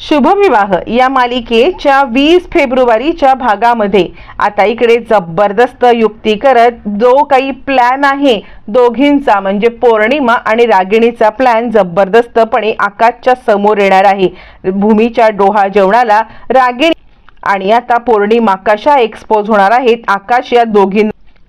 शुभविवाह या मालिकेच्या वीस फेब्रुवारीच्या भागामध्ये. आता इकडे जबरदस्त युक्ती करत जो काही प्लॅन आहे दोघींचा म्हणजे पौर्णिमा आणि रागिणीचा प्लॅन जबरदस्तपणे आकाशच्या समोर येणार आहे. भूमीच्या डोहा जेवणाला रागिणी आणि आता पौर्णिमा कशा एक्सपोज होणार आहेत आकाश या दोघीं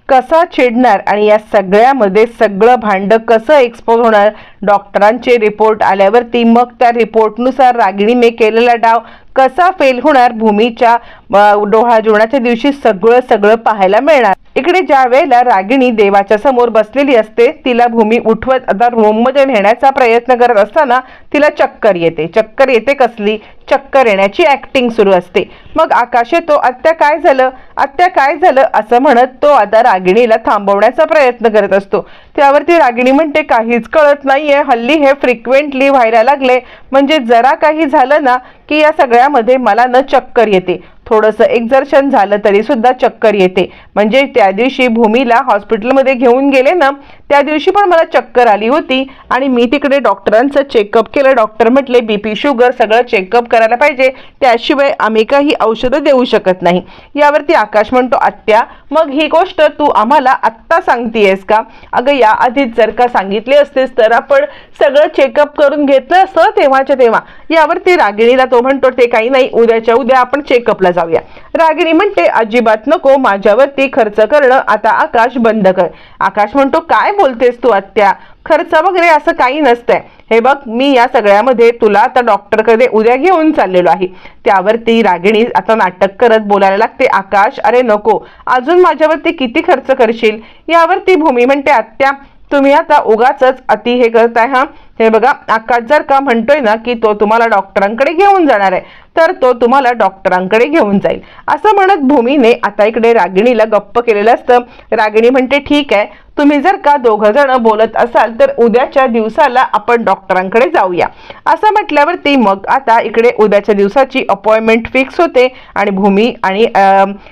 कसा चिडणार आणि या सगळ्यामध्ये सगळं भांड कसं एक्सपोज होणार? डॉक्टरांचे रिपोर्ट आल्यावरती मग त्या रिपोर्टनुसार रागिणीने केलेला डाव कसा फेल होणार भूमीच्या अ, डोहा दिवशी सगळं सगळं पाहायला मिळणार. इकडे ज्या वेळेला रागिणी देवाच्या समोर बसलेली असते तिला भूमी उठवत आता रूममध्ये नेण्याचा प्रयत्न करत असताना तिला चक्कर येते. चक्कर येते कसली? चक्कर येण्याची ऍक्टिंग सुरू असते. मग आकाश येतो आत्या काय झालं? आत्या काय झालं? असं म्हणत तो आता रागिणीला थांबवण्याचा प्रयत्न करत असतो. त्यावरती रागिणी म्हणते काहीच कळत नाहीये. हल्ली हे फ्रिक्वेंटली व्हायला लागले. म्हणजे जरा काही झालं ना की या सगळ्यामध्ये मला न चक्कर येते. थोडंसं एक्झर्शन झालं तरी सुद्धा चक्कर येते. म्हणजे त्या दिवशी भूमीला हॉस्पिटलमध्ये घेऊन गेले ना त्या दिवशी पण मला चक्कर आली होती आणि मी तिकडे डॉक्टरांचं चेकअप केलं. डॉक्टर म्हटले बी पी शुगर सगळं चेकअप करायला पाहिजे. त्याशिवाय आम्ही काही औषधं देऊ शकत नाही. यावरती आकाश म्हणतो आत्या मग ही गोष्ट तू आम्हाला आत्ता सांगतेयस का? अगं या आधीच जर का सांगितले असतेस तर आपण सगळं चेकअप करून घेतलं असतं तेव्हाच्या तेव्हा. यावरती रागिणीला तो म्हणतो ते काही नाही. उद्याच्या उद्या आपण चेकअपला जाऊया. रागिणी म्हणते अजिबात नको माझ्यावरती खर्च करणं आता आकाश बंद कर. आकाश म्हणतो काय बोलतेस तू आत्या? खर्च वगैरे असं काही नसतंय. हे बघ मी या सगळ्यामध्ये तुला आता डॉक्टरकडे उद्या घेऊन चाललेलो आहे. त्यावरती रागिणी आता नाटक करत बोलायला लागते आकाश अरे नको. अजून माझ्यावरती किती खर्च करशील? यावरती भूमी म्हणते आत्या तुम्ही आता उगाच अति हे करताय हा? हे बघा आकाश जर का म्हणतोय ना की तो तुम्हाला डॉक्टरांकडे घेऊन जाणार आहे तर तो तुम्हाला डॉक्टरांकडे घेऊन जाईल. असं म्हणत भूमीने आता इकडे रागिणीला गप्प केलेलं असतं. रागिणी म्हणते ठीक आहे तुम्ही जर का दोघं जण बोलत असाल तर उद्याच्या दिवसाला आपण डॉक्टरांकडे जाऊया. असं म्हटल्यावरती मग आता इकडे उद्याच्या दिवसाची अपॉइंटमेंट फिक्स होते आणि भूमी आणि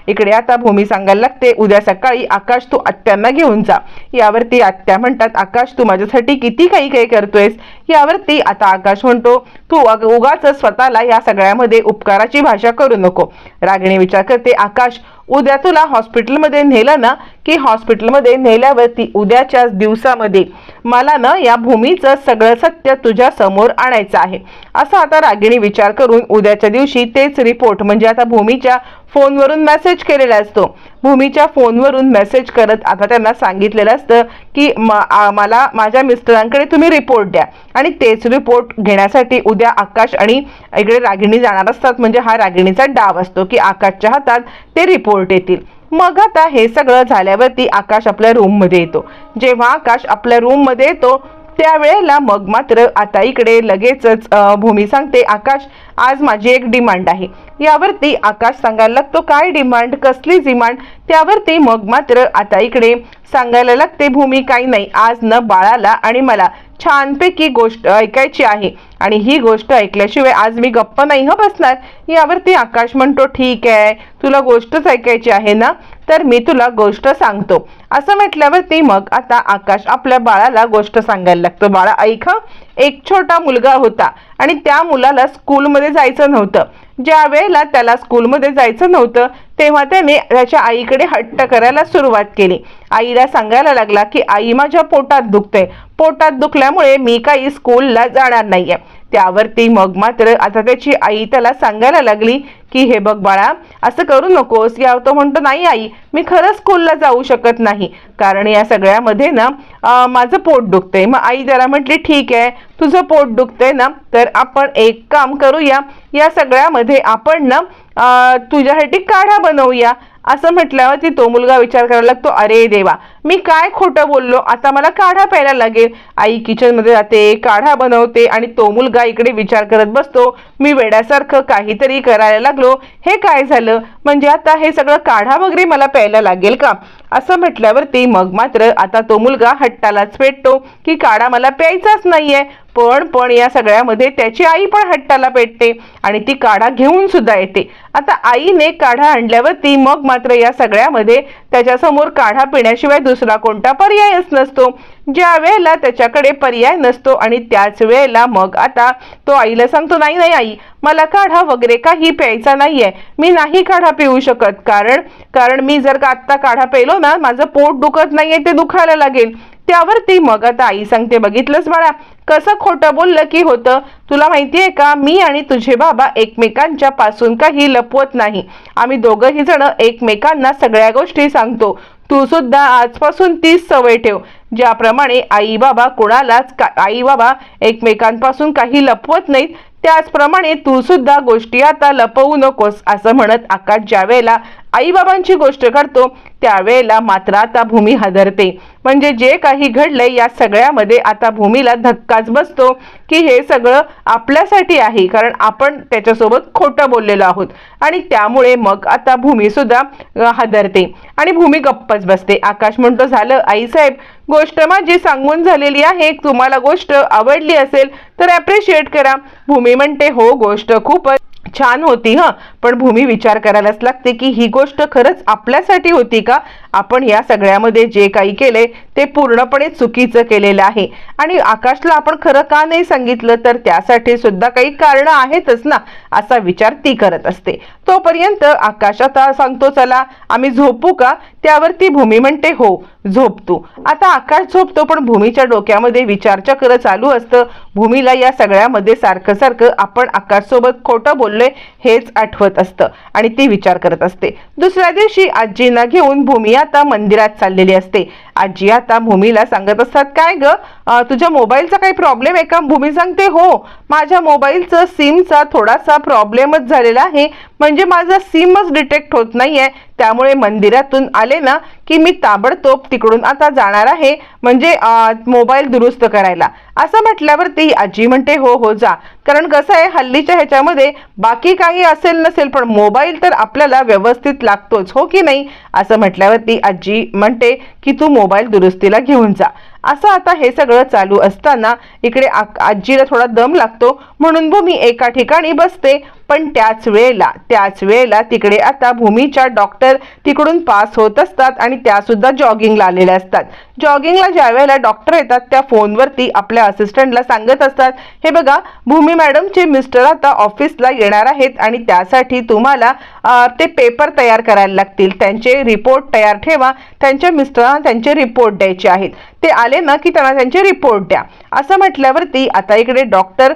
इकडे आता भूमी सांगायला लागते उद्या सकाळी आकाश तू आत्यांना घेऊन जा. यावरती आत्या म्हणतात आकाश तू माझ्यासाठी किती काही काही करतोयस? यावरती आता आकाश म्हणतो तू उगाच स्वतःला या सगळ्यामध्ये उपकाराची भाषा करू नको. रागिणी विचार करते आकाश उद्या तुला हॉस्पिटलमध्ये नेलं ना की हॉस्पिटलमध्ये नेल्यावरती उद्याच्याच दिवसामध्ये मला ना या भूमीचं सगळं सत्य तुझ्या समोर आणायचं आहे. असं आता रागिणी विचार करून उद्याच्या दिवशी तेच रिपोर्ट म्हणजे आता भूमीच्या फोनवरून मेसेज केलेला असतो. भूमीच्या फोनवरून मेसेज करत आता त्यांना सांगितलेलं असतं की म- मला माझ्या मिस्टरांकडे तुम्ही रिपोर्ट द्या. आणि तेच रिपोर्ट घेण्यासाठी उद्या आकाश आणि इकडे रागिणी जाणार असतात. म्हणजे हा रागिणीचा डाव असतो की आकाशच्या हातात ते रिपोर्ट येतील. मग आता हे सगळं झाल्यावरती आकाश आपल्या रूममध्ये येतो. जेव्हा आकाश आपल्या रूममध्ये येतो त्यावेळेला मग मात्र आता इकडे लगेचच भूमी सांगते आकाश आज माझी एक डिमांड आहे. यावरती आकाश सांगायला लागतो काय डिमांड कसली डिमांड त्यावरती मग मात्र आता इकडे सांगायला लागते भूमी काही नाही आज न बाळाला आणि मला छानपैकी गोष्ट ऐकायची आहे. आणि ही गोष्ट ऐकल्याशिवाय आज मी गप्प नाही ह बसणार. यावरती आकाश म्हणतो ठीक आहे. तुला गोष्टच ऐकायची आहे ना? तर मी तुला गोष्ट सांगतो. असं म्हटल्यावरती मग आता आकाश आपल्या बाळाला गोष्ट सांगायला लागतो. बाळा ऐक एक छोटा मुलगा होता आणि त्या मुलाला स्कूलमध्ये जायचं नव्हतं. ज्या वेळेला त्याला स्कूलमध्ये जायचं नव्हतं तेव्हा त्याने त्याच्या आईकडे हट्ट करायला सुरुवात केली. आईला सांगायला लागला की आई माझ्या पोटात दुखते पोटात दुखल्यामुळे मी काही स्कूलला जाणार नाहीये. त्यावरती मग मात्र आता त्याची आई त्याला सांगायला लागली की हे बघ बाळा असं करू नकोस. या तो म्हणतो नाही आई मी खरंच स्कूलला जाऊ शकत नाही. कारण या सगळ्यामध्ये ना माझं पोट दुखतंय. मग आई त्याला म्हटली ठीक आहे तुझं पोट दुखतंय ना तर आपण एक काम करूया. या सगळ्यामध्ये आपण ना तुझ्यासाठी काढा बनवूया. असं म्हटल्यावरती तो मुलगा विचार करायला लागतो अरे देवा मी काय खोटं बोललो? आता मला काढा प्यायला लागेल. आई किचनमध्ये जाते काढा बनवते आणि तो मुलगा इकडे विचार करत बसतो. मी वेड्यासारखं काहीतरी करायला लागलो. हे काय झालं? म्हणजे आता हे सगळं काढा वगैरे मला प्यायला लागेल का? असं म्हटल्यावरती मग मात्र आता तो मुलगा हट्टालाच पेटतो की काढा मला प्यायचाच नाहीये. पण पण या सगळ्यामध्ये त्याची आई पण हट्टाला पेटते आणि ती काढा घेऊन सुद्धा येते. आता आईने काढा आणल्यावरती मग मात्र या सगळ्यामध्ये त्याच्यासमोर काढा पिण्याशिवाय दुसरा कोणता पर्यायच नसतो. ज्या वेळेला त्याच्याकडे पर्याय नसतो आणि त्याच वेळेला मग आता तो आईला सांगतो नाही नाही आई मला काढा वगैरे काही प्यायचा नाही आहे मी नाही काढा पिऊ शकत. कारण कारण मी जर का आत्ता काढा पेलो ना माझं पोट दुखत नाही आहे ते दुखायला लागेल. त्यावर ती मग आता आई सांगते बघितलंस बाळा कसं खोटं बोललं की होतं? तुला माहिती आहे का मी आणि तुझे बाबा एकमेकांच्या पासून काही लपवत नाही. आम्ही दोघंही जण एकमेकांना सगळ्या गोष्टी सांगतो. तू सुद्धा आजपासून तीच सवय ठेव. ज्याप्रमाणे आई बाबा कोणालाच का आई बाबा एकमेकांपासून काही लपवत नाहीत त्याचप्रमाणे तू सुद्धा गोष्टी आता लपवू नकोस असं म्हणत आकाश ज्या वेळेला आईबाबांची गोष्ट करतो त्यावेळेला मात्र आता भूमी हादरते. म्हणजे जे काही घडलंय या सगळ्यामध्ये आता भूमीला धक्काच बसतो की हे सगळं आपल्यासाठी आहे कारण आपण त्याच्यासोबत खोटं बोललेलो आहोत. आणि त्यामुळे मग आता भूमी सुद्धा हादरते. आणि भूमी गप्पच बसते. आकाश म्हणतो झालं आईसाहेब गोष्ट माझी सांगून झालेली आहे. तुम्हाला गोष्ट आवडली असेल तर ॲप्रिशिएट करा. भूमी म्हणते हो गोष्ट खूपच छान होती हं. पण भूमी विचार करायलाच लागते की ही गोष्ट खरंच आपल्यासाठी होती का? आपण या सगळ्यामध्ये जे काही केले ते पूर्णपणे चुकीचं केलेलं आहे. आणि आकाशला आपण खरं का नाही सांगितलं तर त्यासाठी सुद्धा काही कारणं आहेतच ना असा विचार ती करत असते. तोपर्यंत आकाश आता सांगतो चला आम्ही झोपू का? त्यावर ती भूमी म्हणते हो झोपतो आता आकाश झोपतो पण भूमीच्या डोक्यामध्ये विचारचक्र चालू असतं. भूमीला या सगळ्यामध्ये सारखं सारखं आपण आकाशसोबत खोटं बोललोय हेच आठवत असतं. आणि ती विचार करत असते. दुसऱ्या दिवशी आजींना घेऊन भूमी आता मंदिरात चाललेली असते. आजी आता भूमीला सांगत असतात काय ग? तुझ्या मोबाईलचा काही प्रॉब्लेम आहे का? भूमी सांगते हो माझ्या मोबाईलचं सिमचा थोडासा प्रॉब्लेमच झालेला आहे. म्हणजे माझं सिमच डिटेक्ट होत नाहीये. त्यामुळे मंदिरातून आले ना की मी ताबडतोब तिकडून आता जाणार आहे म्हणजे मोबाईल दुरुस्त करायला. असं म्हटल्यावरती आजी म्हणते हो हो जा. कारण कसं आहे हल्लीच्या ह्याच्यामध्ये बाकी काही असेल नसेल पण मोबाईल तर आपल्याला व्यवस्थित लागतोच हो की नाही? असं म्हटल्यावरती आजी म्हणते की तू मोबाईल दुरुस्तीला घेऊन जा. असं आता हे सगळं चालू असताना इकडे आजीला थोडा दम लागतो. म्हणून भूमी एका ठिकाणी बसते. पण त्याच वेळेला त्याच वेळेला तिकडे आता भूमीच्या डॉक्टर तिकडून पास होत असतात आणि त्या सुद्धा जॉगिंगला आलेल्या असतात. जॉगिंगला ज्या वेळेला डॉक्टर येतात त्या फोनवरती आपल्या असिस्टंटला सांगत असतात हे बघा भूमी मॅडमचे मिस्टर आता ऑफिसला येणार आहेत आणि त्यासाठी तुम्हाला ते पेपर तयार करायला लागतील. त्यांचे रिपोर्ट तयार ठेवा. त्यांच्या मिस्टरांना त्यांचे रिपोर्ट द्यायचे आहेत. ते आले ना की त्यांना त्यांचे रिपोर्ट द्या. असं म्हटल्यावरती आता इकडे डॉक्टर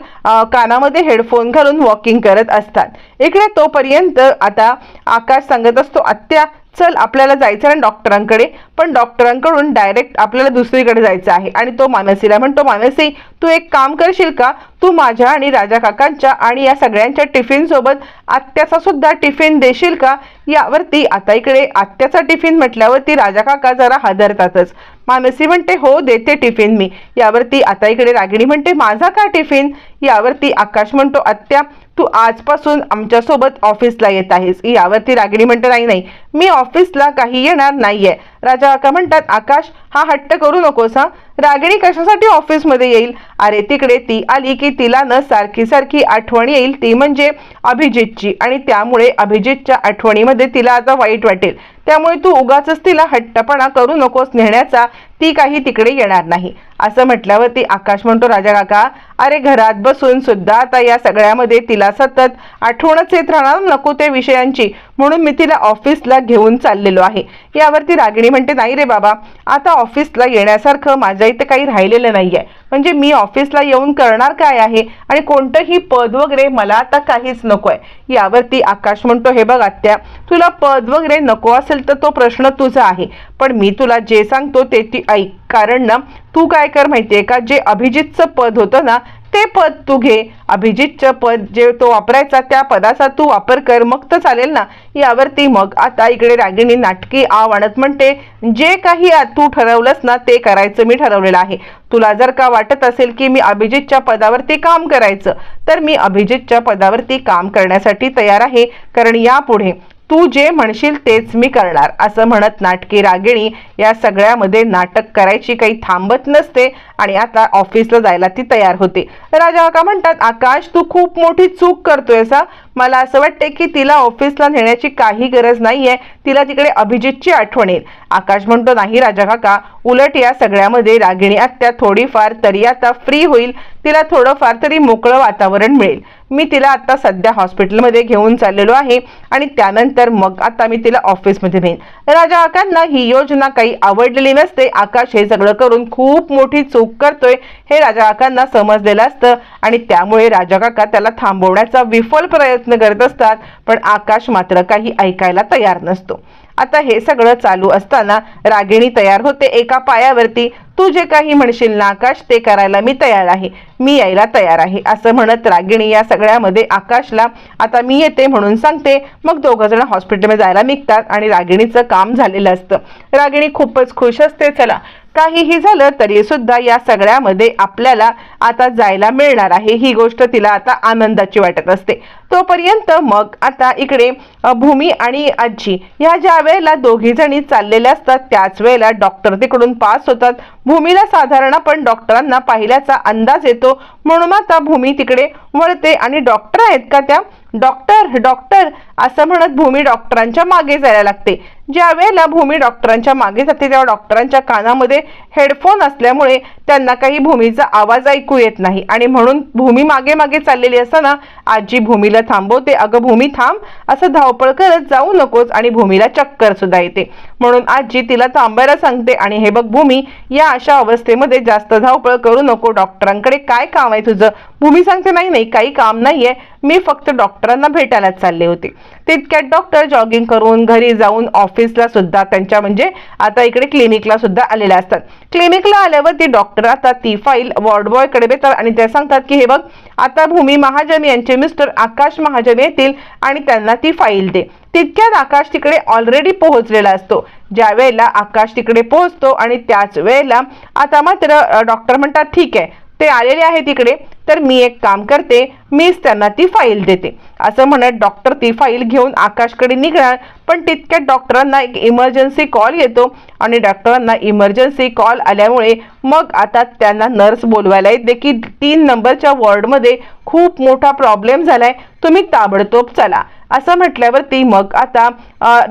कानामध्ये हेडफोन घालून वॉकिंग करत असतात. इकडे तोपर्यंत आता आकाश सांगत असतो आत्या चल आपल्याला जायचं आहे डॉक्टरांकडे. पण डॉक्टरांकडून डायरेक्ट आपल्याला दुसरीकडे जायचं आहे. आणि तो मानसीला म्हणतो मानसी तू एक काम करशील का? तू माझ्या आणि राजा काकांच्या आणि या सगळ्यांच्या टिफिनसोबत आत्याचा सुद्धा टिफिन देशील का? यावरती आता इकडे आत्याचा टिफिन म्हटल्यावरती राजा काका जरा हादरतातच. मानसी म्हणते हो देते टिफिन मी. यावरती आता इकडे रागिणी म्हणते माझा का टिफिन? यावरती आकाश म्हणतो आत्या तू आजपासून आमच्यासोबत ऑफिसला येत आहेस. यावरती रागिणी म्हणते नाही नाही. मी ऑफिसला काही येणार नाहीये. राजा काका म्हणतात आकाश हा हट्ट करू नकोस हा. रागिणी कशासाठी ऑफिसमध्ये येईल? अरे तिकडे ती आली की तिला न सारखी सारखी आठवण येईल. ती म्हणजे अभिजितची. आणि त्यामुळे अभिजितच्या आठवणीमध्ये तिला आता वाईट वाटेल. त्यामुळे तू उगाच तिला हट्टपणा करू नकोस. नेण्याचा ती काही तिकडे येणार नाही. असं म्हटल्यावरती आकाश म्हणतो राजा काका अरे घरात बसून सुद्धा आता या सगळ्यामध्ये तिला सतत आठवणच येत राहणार नको ते विषयांची. म्हणून मी तिला ऑफिसला घेऊन चाललेलो आहे. यावरती रागिणी म्हणते नाही रे बाबा आता ऑफिसला येण्यासारखं माझ्या इथे काही राहिलेलं नाही आहे म्हणजे मी ऑफिसला येऊन करणार काय आहे? आणि कोणतंही पद वगैरे मला आता काहीच नको आहे यावरती आकाश म्हणतो हे बघ आत्या तुला पद वगैरे नको असेल तर तो प्रश्न तुझा आहे. पण मी तुला जे सांगतो ते ती ऐक. कारण ना तू काय कर माहितीये का? जे अभिजितचं पद होतं ना ते पद तू घे. अभिजितचं पद जे तो वापरायचा त्या पदाचा तू वापर कर. मग तर चालेल ना. यावरती मग आता इकडे रागिणी नाटकी आव आणत म्हणते जे काही तू ठरवलंस ना ते करायचं मी ठरवलेलं आहे. तुला जर का वाटत असेल की मी अभिजितच्या पदावरती काम करायचं तर मी अभिजितच्या पदावरती काम करण्यासाठी तयार आहे. कारण यापुढे तू जे म्हणशील तेच मी करणार. असं म्हणत नाटकी रागिणी या सगळ्यामध्ये नाटक करायची काही थांबत नसते आणि आता ऑफिसला जायला ती तयार होते. राजा का म्हणतात आकाश तू खूप मोठी चूक करतोय सा मला असं वाटते की तिला ऑफिसला नेण्याची काही गरज नाहीये. तिला तिकडे अभिजितची आठवण येईल. आकाश म्हणतो नाही राजा काका उलट या सगळ्यामध्ये रागिणी आत्या थोडीफार तरी आता फ्री होईल. तिला थोडंफार तरी मोकळं वातावरण मिळेल. मी तिला आता सध्या हॉस्पिटलमध्ये घेऊन चाललेलो आहे आणि त्यानंतर मग आता मी तिला ऑफिसमध्ये नेईन. राजा काकांना ही योजना काही आवडलेली नसते. आकाश हे सगळं करून खूप मोठी चूक करतोय हे राजा काकांना समजलेलं असतं आणि त्यामुळे राजा काका त्याला थांबवण्याचा विफल प्रयत्न करत असतात पण आकाश मात्र काही ऐकायला तयार नसतो. आता हे सगळं चालू असताना रागिणी तयार होते एका पायावरती. तू जे काही म्हणशील ना आकाश ते करायला मी तयार आहे. मी यायला तयार आहे असं म्हणत रागिणी या सगळ्यामध्ये आकाशला आता मी येते म्हणून सांगते. मग दोघं जण हॉस्पिटलमध्ये जायला निघतात आणि रागिणीचं काम झालेलं असतं. रागिणी खूपच खुश असते चला काहीही झालं तरी सुद्धा या सगळ्यामध्ये आपल्याला आता जायला मिळणार आहे. ही गोष्ट तिला आता आनंदाची वाटत असते. तोपर्यंत मग आता इकडे भूमी आणि आजी ह्या ज्या वेळेला दोघी जणी चाललेल्या असतात त्याच वेळेला डॉक्टर तिकडून पास होतात. भूमीला साधारण आपण डॉक्टरांना पाहिल्याचा अंदाज येतो. म्हणून आता भूमी तिकडे वळते. आणि डॉक्टर आहेत का त्या? डॉक्टर डॉक्टर असं म्हणत भूमी डॉक्टरांच्या मागे जायला लागते. ज्या वेळेला भूमी डॉक्टरांच्या मागे जाते तेव्हा डॉक्टरांच्या कानामध्ये हेडफोन असल्यामुळे त्यांना काही भूमीचा आवाज ऐकू येत नाही. आणि म्हणून भूमी मागे मागे चाललेली असताना आजी भूमीला थांबवते अगं भूमी थांब. असं धावपळ करत जाऊ नकोस आणि भूमीला चक्कर सुद्धा येते. म्हणून आजी तिला थांबायला सांगते आणि हे बघ भूमी या अशा अवस्थेमध्ये जास्त धावपळ करू नको. डॉक्टरांकडे काय काम आहे तुझं? भूमी सांगते नाही नाही काही काम नाहीये. मी फक्त डॉक्टरांना भेटायलाच चालले होते. तितक्यात डॉक्टर जॉगिंग करून घरी जाऊन ऑफिसला सुद्धा त्यांच्या म्हणजे आता इकडे क्लिनिकला सुद्धा आलेल्या असतात. क्लिनिकला आल्यावर ती डॉक्टर आता ती फाईल वॉर्ड बॉयकडे देतात आणि ते सांगतात की हे बघ आता भूमी महाजन यांचे मिस्टर आकाश महाजन येतील आणि त्यांना ती फाईल दे. तितक्यात आकाश तिकडे ऑलरेडी पोहोचलेला असतो. ज्या वेळेला आकाश तिकडे पोहोचतो आणि त्याच वेळेला आता मात्र डॉक्टर म्हणतात ठीक आहे ते आलेले आहे तिकडे तर मी एक काम करते मीच त्यांना ती फाईल देते. असं म्हणत डॉक्टर ती फाईल घेऊन आकाशकडे निघणार पण तितक्यात डॉक्टरांना एक इमर्जन्सी कॉल येतो आणि डॉक्टरांना इमर्जन्सी कॉल आल्यामुळे मग आता त्यांना नर्स बोलवायला येते की तीन नंबरच्या वॉर्डमध्ये खूप मोठा प्रॉब्लेम झाला आहे तुम्ही ताबडतोब चला. असं म्हटल्यावर ती मग आता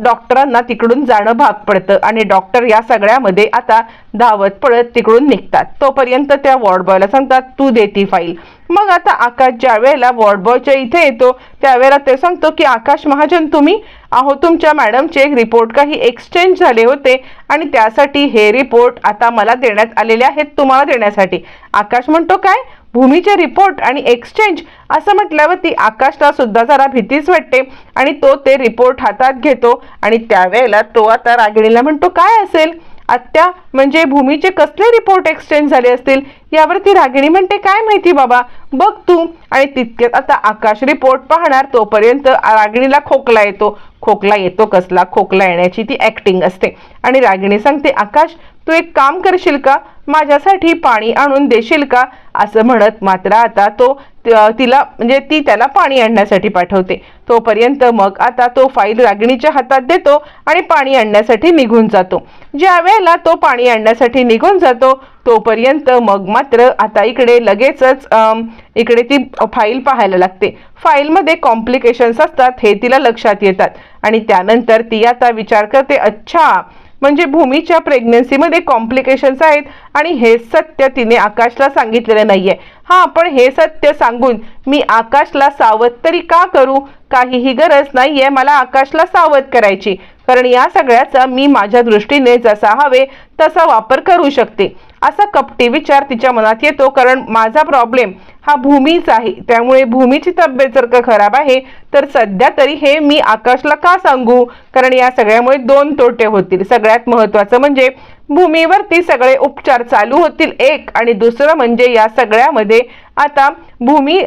डॉक्टरांना तिकडून जाणं भाग पडतं आणि डॉक्टर या सगळ्यामध्ये आता धावत पळत तिकडून निघतात. तोपर्यंत त्या वॉर्ड बॉयला सांगतात तू दे ती फाईल. मग आता आकाश ज्या वेळेला वॉर्ड बॉयच्या इथे येतो त्यावेळेला ते सांगतो की आकाश महाजन तुम्ही? अहो तुमच्या मॅडमचे रिपोर्ट काही एक्सचेंज झाले होते आणि त्यासाठी हे रिपोर्ट आता मला देण्यात आलेले आहेत तुम्हाला देण्यासाठी. आकाश म्हणतो काय? भूमीचे रिपोर्ट आणि एक्सचेंज असं म्हटल्यावर ती आकाशला सुद्धा जरा भीतीच वाटते. आणि तो ते रिपोर्ट हातात घेतो आणि त्यावेळेला तो आता रागिणीला म्हणतो काय असेल? आत्या म्हणजे भूमीचे कसले रिपोर्ट एक्सचेंज झाले असतील? यावरती रागिणी म्हणते काय माहिती बाबा बघ तू. आणि तितक्यात आता आकाश रिपोर्ट पाहणार तोपर्यंत रागिणीला खोकला येतो. खोकला येतो कसला? खोकला येण्याची ती ॲक्टिंग असते. आणि रागिणी सांगते आकाश तू एक काम करशील का? माझ्यासाठी पाणी आणून देशील का? असं म्हणत मात्र आता तो तिला म्हणजे ती त्याला पाणी आणण्यासाठी पाठवते. तोपर्यंत मग आता तो फाईल रागिणीच्या हातात देतो आणि पाणी आणण्यासाठी निघून जातो. ज्या वेळेला तो पाणी आणण्यासाठी निघून जातो तोपर्यंत मग मात्र आता इकडे लगेचच इकडे ती फाईल पाहायला लागते. फाईलमध्ये कॉम्प्लिकेशन्स असतात हे तिला लक्षात येतात. आणि त्यानंतर ती आता विचार करते अच्छा म्हणजे भूमीच्या प्रेग्नन्सीमध्ये कॉम्प्लिकेशन्स आहेत आणि हे सत्य तिने आकाशला सांगितलेलं नाहीये. हा पण हे सत्य सांगून मी आकाशला सावध तरी का करू? काहीही गरज नाहीये मला आकाशला सावध करायची. कारण या सगळ्याचा मी माझ्या दृष्टीने जसा हवे तसा वापर करू शकते. असा कपटी विचार तिच्या मनात येतो. कारण माझा प्रॉब्लेम हा भूमीच आहे. त्यामुळे भूमीची तब्येत जर का खराब आहे तर सध्या तरी हे मी आकाशला का सांगू? कारण या सगळ्यामुळे दोन तोटे होतील. सगळ्यात महत्वाचं म्हणजे भूमीवरती सगळे उपचार चालू होतील एक आणि दुसरं म्हणजे या सगळ्यामध्ये आता भूमी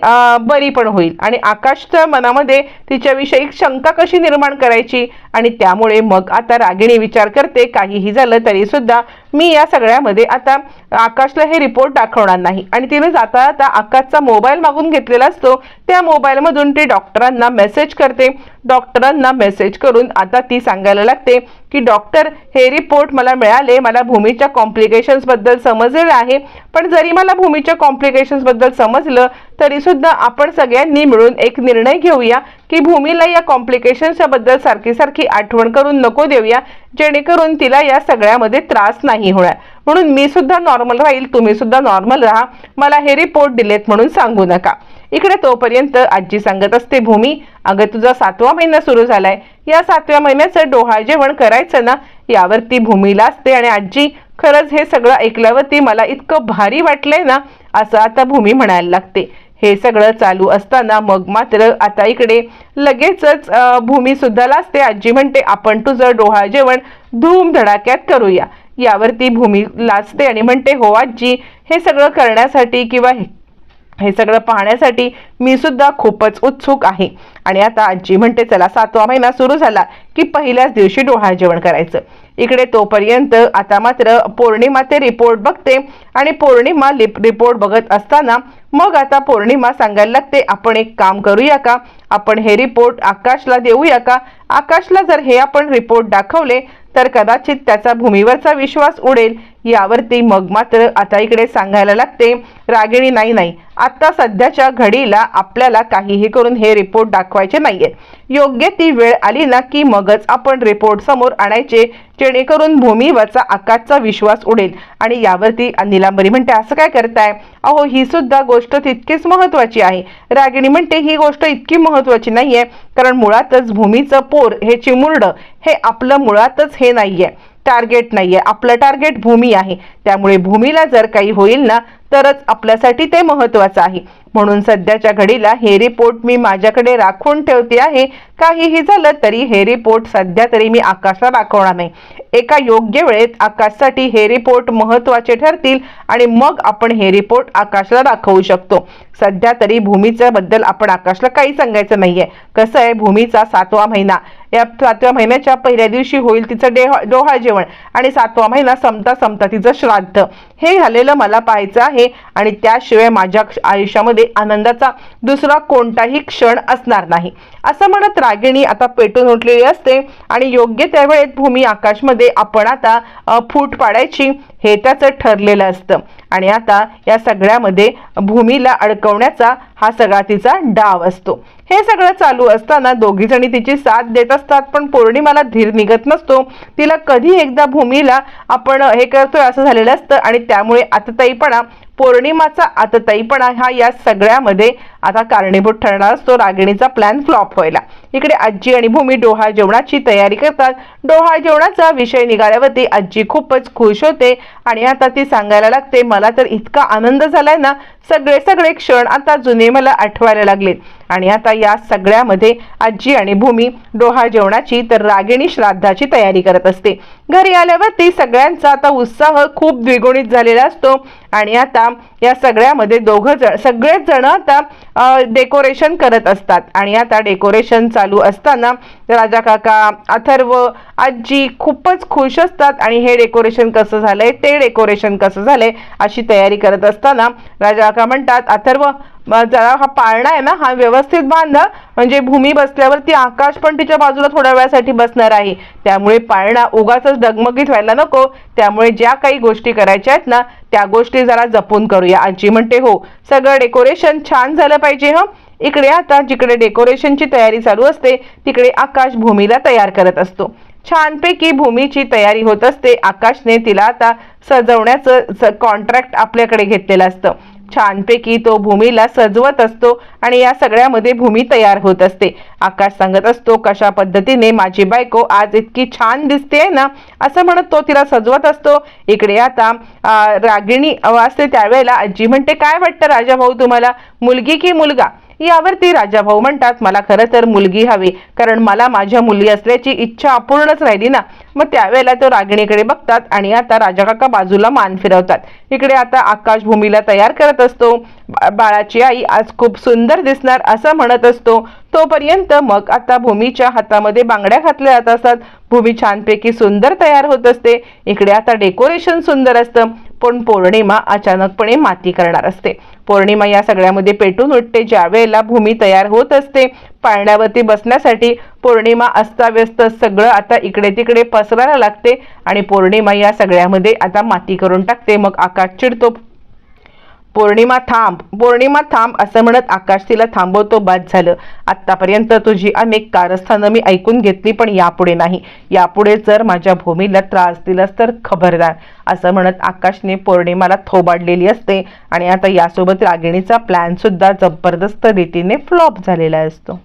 बरी पण होईल. आणि आकाशच्या मनामध्ये तिच्याविषयी शंका कशी निर्माण करायची? आणि त्यामुळे मग आता रागिणी विचार करते. काहीही झालं तरी सुद्धा मी या सगळ्यामध्ये आता आकाशला हे रिपोर्ट दाखवणार नाही. आणि तिने जाता जाता आकाश आकाशचा मोबाईल मागून घेतलेला असतो त्या मोबाईलमधून ती डॉक्टरांना मेसेज करते. डॉक्टरांना मेसेज करून आता ती सांगायला लागते की डॉक्टर हे रिपोर्ट मला मिळाले मला भूमीच्या कॉम्प्लिकेशन्सबद्दल समजलेलं आहे. पण जरी मला भूमीच्या कॉम्प्लिकेशन्सबद्दल समजलं तरीसुद्धा आपण सगळ्यांनी मिळून एक निर्णय घेऊया की भूमीला या कॉम्प्लिकेशन्सच्या बद्दल सारखी सारखी आठवण करून नको देऊया जेणेकरून तिला या सगळ्यामध्ये त्रास नाही होणार. म्हणून मी सुद्धा नॉर्मल राहील तुम्ही सुद्धा नॉर्मल राहा. मला हे रिपोर्ट दिलेत म्हणून सांगू नका. इकडे तोपर्यंत आजी सांगत असते भूमी अगं तुझा सातवा महिना सुरू झालाय. या सातव्या महिन्याचं डोहाळ जेवण करायचं ना? यावरती भूमीला असते आणि आजी खरंच हे सगळं ऐकल्यावरती मला इतकं भारी वाटलंय ना? असं आता भूमी म्हणायला लागते. हे सगळं चालू असताना मग मात्र आता इकडे लगेचच भूमी सुद्धा लाजते. आजी म्हणते आपण तुझं डोहाळ जेवण धूम धडाक्यात करूया. यावरती भूमी लाजते आणि म्हणते हो आजी हे सगळं करण्यासाठी किंवा हे हे सगळं पाहण्यासाठी मी सुद्धा खूपच उत्सुक आहे. आणि आता आजी म्हणते चला सातवा महिना सुरू झाला की पहिल्याच दिवशी डोहाळ जेवण करायचं. इकडे तोपर्यंत आता मात्र पौर्णिमा ते रिपोर्ट बघते आणि पौर्णिमा लिप रिपोर्ट बघत असताना मग आता पौर्णिमा सांगायला लागते आपण एक काम करूया का? आपण हे रिपोर्ट आकाशला देऊया का? आकाशला जर हे आपण रिपोर्ट दाखवले तर कदाचित त्याचा भूमीवरचा विश्वास उडेल यावरती मग मात्र आता इकडे सांगायला लागते. रागिणी नाही नाही. आता सध्याच्या घडीला आपल्याला काहीही करून हे रिपोर्ट दाखवायचे नाहीये. योग्य ती वेळ आली ना की मगच आपण रिपोर्ट समोर आणायचे जेणेकरून भूमीवरचा आकाशचा विश्वास उडेल. आणि यावरती निलांबरी म्हणते असं काय करताय? अहो ही सुद्धा गोष्ट तितकीच महत्वाची आहे. रागिणी म्हणते ही गोष्ट इतकी महत्वाची नाहीये कारण मुळातच भूमीचं पोर हे चिमुरडं हे आपलं मुळातच हे नाहीये. टार्गेट नाहीये. आपलं टार्गेट भूमी आहे. त्यामुळे भूमीला जर काही होईल ना तरच आपल्यासाठी ते महत्त्वाचं आहे. म्हणून सध्याच्या घडीला हे रिपोर्ट मी माझ्याकडे राखून ठेवते आहे. काहीही झालं तरी हे रिपोर्ट सध्या तरी मी आकाशला दाखवणार नाही. एका योग्य वेळेत आकाशसाठी हे रिपोर्ट महत्त्वाचे ठरतील आणि मग आपण हे रिपोर्ट आकाशला दाखवू शकतो. सध्या तरी भूमीच्या बद्दल आपण आकाशला काही सांगायचं नाहीये. कसं आहे? भूमीचा सातवा महिना. या सातव्या महिन्याच्या पहिल्या दिवशी होईल तिचं डेह डोहाळ जेवण आणि सातवा महिना संपता संपता तिचं श्राद्ध. हे झालेलं मला पाहायचं आहे आणि त्याशिवाय माझ्या आयुष्यामध्ये आनंदाचा दुसरा कोणताही क्षण असणार नाही. असं म्हणत रागिणी आता पेटून उठलेली असते आणि योग्य त्यावेळेत भूमी आकाशमध्ये आपण आता फूट पाडायची हे त्याचं ठरलेलं असतं. आणि आता या सगळ्यामध्ये भूमीला अडकवण्याचा हा सगळा तिचा डाव असतो. हे सगळं चालू असताना दोघी जणी तिची साथ देत असतात पण पौर्णिमाला धीर निघत नसतो. तिला कधी एकदा भूमीला आपण हे करतोय असं झालेलं असतं आणि त्यामुळे आतताईपणा पौर्णिमाचा आतताईपणा हा या सगळ्यामध्ये आता कारणीभूत ठरणार असतो. रागिणीचा प्लॅन फ्लॉप व्हायला. इकडे आजी आणि भूमी डोहाळ जेवणाची तयारी करतात. डोहाळ जेवणाचा विषय निघाल्यावरती आजी खूपच खुश होते आणि आता ती सांगायला लागते मला तर इतका आनंद झालाय ना सगळे सगळे क्षण आता जुने मला आठवायला लागलेत. आणि आता या सगळ्यामध्ये आजी आणि भूमी डोहाळ जेवणाची तर रागिणी श्राद्धाची तयारी करत असते. घरी आल्यावरती सगळ्यांचा आता उत्साह खूप द्विगुणित झालेला असतो. आणि आता या सगळ्यामध्ये दोघं जण सगळेच जण आता डेकोरेशन करत असतात. आणि आता डेकोरेशन चालू असताना राजा काका अथर्व आजी खूपच खुश असतात. आणि हे डेकोरेशन कसं झालंय? ते डेकोरेशन कसं झालंय? अशी तयारी करत असताना राजा काका म्हणतात अथर्व जरा हा पाळणा आहे ना? हा व्यवस्थित बांध. म्हणजे भूमी बसल्यावरती आकाश पण तिच्या बाजूला थोड्या वेळासाठी बसणार आहे. त्यामुळे पाळणा उगाच डगमगीत व्हायला नको. त्यामुळे ज्या काही गोष्टी करायच्या आहेत ना त्या गोष्टी जरा जपून करूया. आजी म्हणते हो सगळं डेकोरेशन छान झालं पाहिजे हं? इकडे आता जिकडे डेकोरेशनची तयारी चालू असते तिकडे आकाश भूमीला तयार करत असतो. छानपैकी भूमीची तयारी होत असते. आकाशने तिला आता सजवण्याचं कॉन्ट्रॅक्ट आपल्याकडे घेतलेलं असतं. छानपैकी तो भूमीला सजवत असतो आणि या सगळ्यामध्ये भूमी तयार होत असते. आकाश सांगत असतो कशा पद्धतीने माझी बायको आज इतकी छान दिसते ना? असं म्हणत तो तिला सजवत असतो. इकडे आता रागिणी असते त्यावेळेला आजी म्हणते काय वाटतं राजा भाऊ तुम्हाला? मुलगी की मुलगा? यावरती राजाभाऊ म्हणतात मला खरं तर मुलगी हवी कारण मला माझ्या मुली असल्याची इच्छा अपूर्णच राहिली ना. मग त्यावेळेला तो रागिणीकडे बघतात आणि आता राजा काका बाजूला मान फिरवतात. इकडे आता आकाशभूमीला तयार करत असतो. बाळाची आई आज खूप सुंदर दिसणार असं म्हणत असतो. तोपर्यंत मग आता भूमीच्या हातामध्ये बांगड्या घातल्या जात असतात. भूमी छानपैकी सुंदर तयार होत असते. इकडे आता डेकोरेशन सुंदर असतं. पण पौर्णिमा अचानकपणे माती करणार असते. पौर्णिमा या सगळ्यामध्ये पेटून उठते. ज्या वेळेला भूमी तयार होत असते पाळण्यावरती बसण्यासाठी पौर्णिमा अस्ताव्यस्त सगळं आता इकडे तिकडे पसरायला लागते. आणि पौर्णिमा या सगळ्यामध्ये आता माती करून टाकते. मग आकाश चिडतो. पौर्णिमा थांब पौर्णिमा थांब असं म्हणत आकाश तिला थांबवतो बाद झालं. आत्तापर्यंत तुझी अनेक कारस्थानं मी ऐकून घेतली पण यापुढे नाही. यापुढे जर माझ्या भूमीला त्रास दिलास तर खबरदार असं म्हणत आकाशने पौर्णिमाला थोबाडलेली असते. आणि आता यासोबत रागिणीचा प्लॅनसुद्धा जबरदस्त रीतीने फ्लॉप झालेला असतो.